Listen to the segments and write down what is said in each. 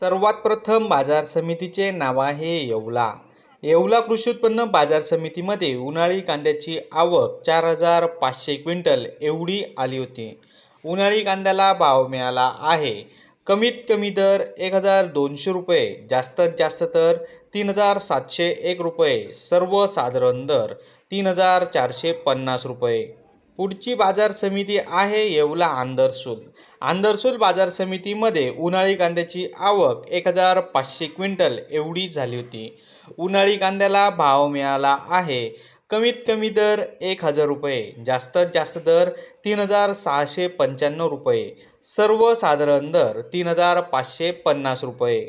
सर्वात प्रथम बाजार समितीचे नाव आहे येवला. येवला कृषी उत्पन्न बाजार समितीमध्ये उन्हाळी कांद्याची आवक चार हजार पाचशे क्विंटल एवढी आली होती. उन्हाळी कांद्याला भाव मिळाला आहे. कमीत कमी दर एक हजार दोनशे रुपये जास्तीत जास्त तर तीन हजार सातशे एक रुपये सर्वसाधारण दर तीन हजार चारशे पन्नास रुपये. पुढची बाजार समिती आहे येवला आंदरसूल आंदरसूल बाजार समितीमध्ये उन्हाळी कांद्याची आवक एक हजार पाचशे क्विंटल एवढी झाली होती. उन्हाळी कांद्याला भाव मिळाला आहे. कमीत कमी दर एक हजार रुपये जास्तीत जास्त दर तीन हजार सहाशे पंच्याण्णव रुपये सर्वसाधारण दर तीन हजार पाचशे पन्नास रुपये.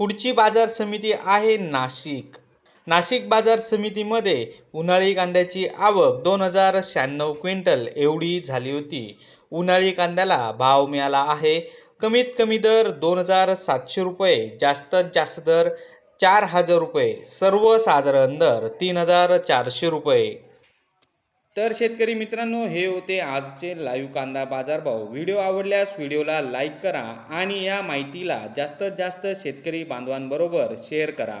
पुढची बाजार समिती आहे नाशिक. नाशिक बाजार समितीमध्ये उन्हाळी कांद्याची आवक दोन हजार शहाण्णव क्विंटल एवढी झाली होती. उन्हाळी कांद्याला भाव मिळाला आहे. कमीत कमी दर दोन हजार सातशे रुपये जास्तीत जास्त दर चार हजार रुपये सर्वसाधारण दर तीन हजार चारशे रुपये. तर शेतकरी मित्रांनो हे होते आजचे लाईव्ह कांदा बाजारभाव. व्हिडिओ आवडल्यास व्हिडिओला लाईक करा आणि या माहितीला जास्तीत जास्त शेतकरी बांधवांबरोबर शेअर करा.